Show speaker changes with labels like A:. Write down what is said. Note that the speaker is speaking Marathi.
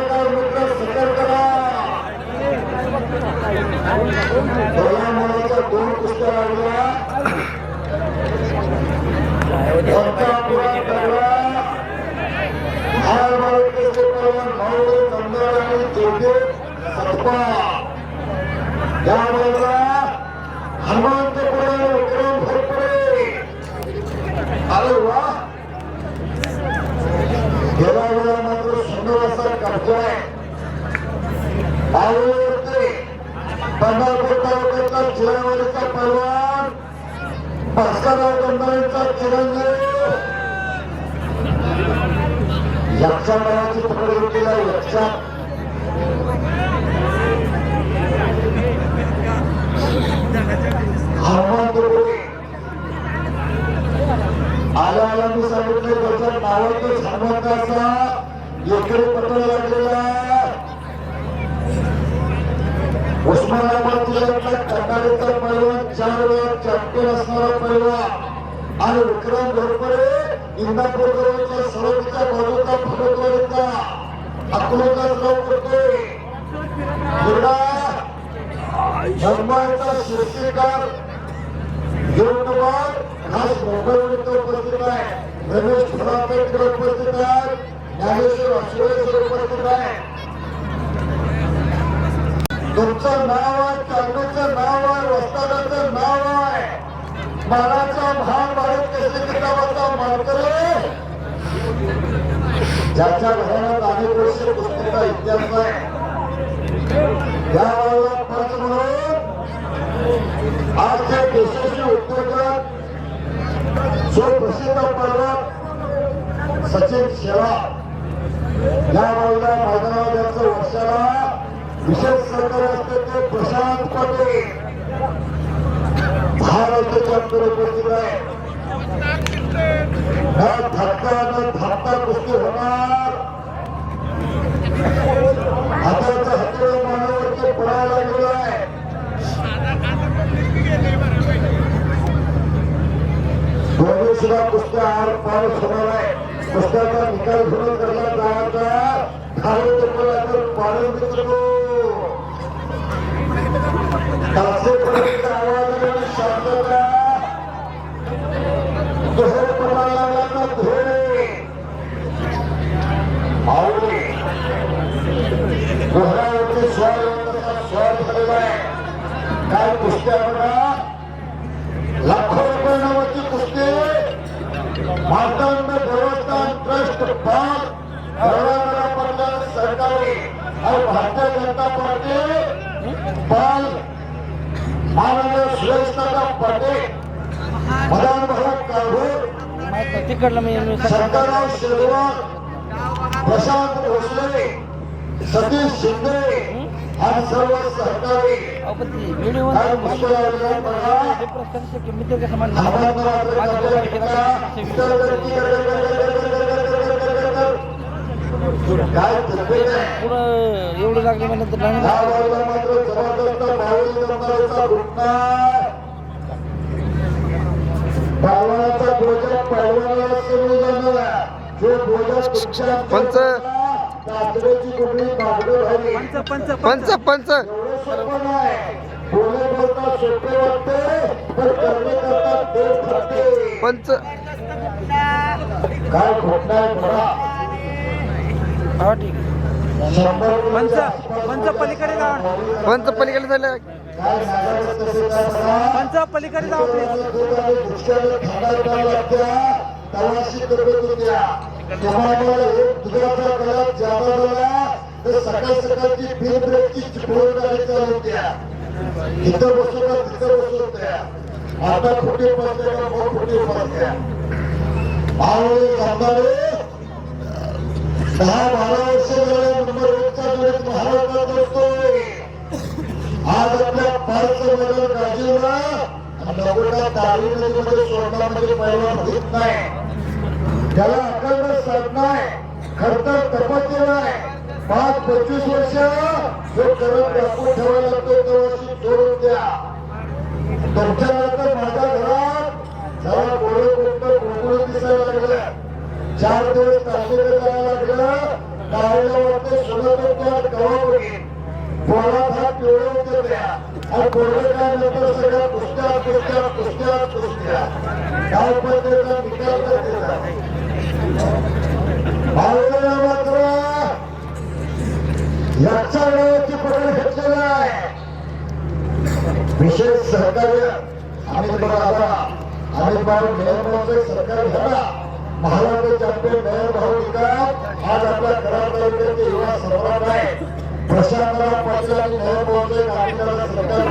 A: पत्रकार मित्र सतर्क करा दोन कुस्त्या लागल्या मारून केसरी पहलवान भाऊ नंदर आणि जोगे सत्पा या बाजूला हनुमंतपुरे विक्रम भरपुरे अरे वा गेल्या वेळेला मात्र सुंदर असा कब्जा आहे आवडते पंढरपूर तालुक्यातला चिरावाडीचा पैलवान भास्करराव गंधारेंचा चिरंजीव. यक्षा नावाची पकड घेतलेला यक्षा उस्मानाबाद जिल्ह्यातला पैलवान चार वेळा चॅम्पियन असणारा पैलवान आणि विक्रम घोरपडे इंदापूर जवळच्या बाजूचा फलकवाडीचा अकोल्याचा राव करतोय धर्माचा शीर्षिकार गिरवणबाद खास मोबाईल उपस्थित आहे रमेश फुलाकर उपस्थित आहे ज्ञानेश्वर अश्वरेश्वर उपस्थित आहे तुमचं नाव आहे चांदूचं नाव आहे वस्तादाचं नाव आहे. मानाचा महान भारत केसरी किताबाचा मानकर. ज्याच्या घरात अनेक वर्ष पुस्तकाचा इतिहास आहे. या वेळेला पंच म्हणून. आज उद्योजक सुप्रसिद्ध पर्वत सचिन शेवा. या वेळेला मैदानावर विशेष सहकार्य असते ते प्रशांत पाटील महाराष्ट्राच्या अंतर उपस्थित आहे न धक्का न कुस्ती होणार. हाताच्या हाताला मानवावरती पडायला लागलेला आहे दोन्ही सुद्धा कुस्त्या आर पार होणार आहे कुस्त्याचा निकाल घेऊन करण्यात जायचा. खाली तर पाणी काय कुस्त्या बघा लाखो रुपये नावाची कुस्ती. देवस्थान ट्रस्ट पाल सरकारी आणि भारतीय जनता पार्टी पाल माननीय सुरेशदादा पाटील मदान भरत काळभोर
B: तिकडलं मी
A: शंकरराव शेजवार प्रशांत भोसले सतीश शिंदे आणि सर्व सहकारी
B: व्हिडिओ
A: आणि मुश्किल आयोजन बघा
B: मित्र के समान
A: समजून जाणार जो बोजा तुमच्या
C: पंच.
B: पंच
C: पंच पंच.
A: एवढं काय घोटना आहे बघा
B: हा ठीक. आहे
A: शंभर
B: पंच पंच पलीकडे जावा.
C: पंच पलीकडे झाले.
B: पंच पलीकडे
A: तर सकाळ सकाळची बिल ब्रेकची चिपळून चालू होत्या बसू का तिथं बसू होत्या आता फुटे पडते का? मग फुटे पडत्या आवळे दहा बारा वर्ष झाले नंबर एकचा गणित महाराष्ट्रात असतोय आज आपल्या भारत मैदान गाजीवला नगोटा दारू नदीमध्ये सोडण्यामध्ये पैलवान होत नाही त्याला अखंड साधना आहे खरतर पाच पंचवीस वर्ष जो करत राखून ठेवायला लागतो तेव्हा सोडून द्या तुमच्या नंतर माझ्या घरात जरा गोळे गोष्ट गोकुळ दिसायला लागलं चार दिवस तारखेला जायला लागलं वाटतं सोनं हा पिवळे आणि पोरं काय नंतर सगळ्या कुस्त्या कुस्त्या कुस्त्या कुस्त्या. काय निकाल भावना मात्र वेळेची पकड घेतलेला आहे. विशेष सहकार्य आम्ही बघा आम्ही सरकार झाला. महाराष्ट्र चॅम्पियन मेहर भाऊ आज आपल्या कराड तालुक्याचे युवा सम्राट आहे. प्रशांतराव पाटील आणि भाऊचे सरकार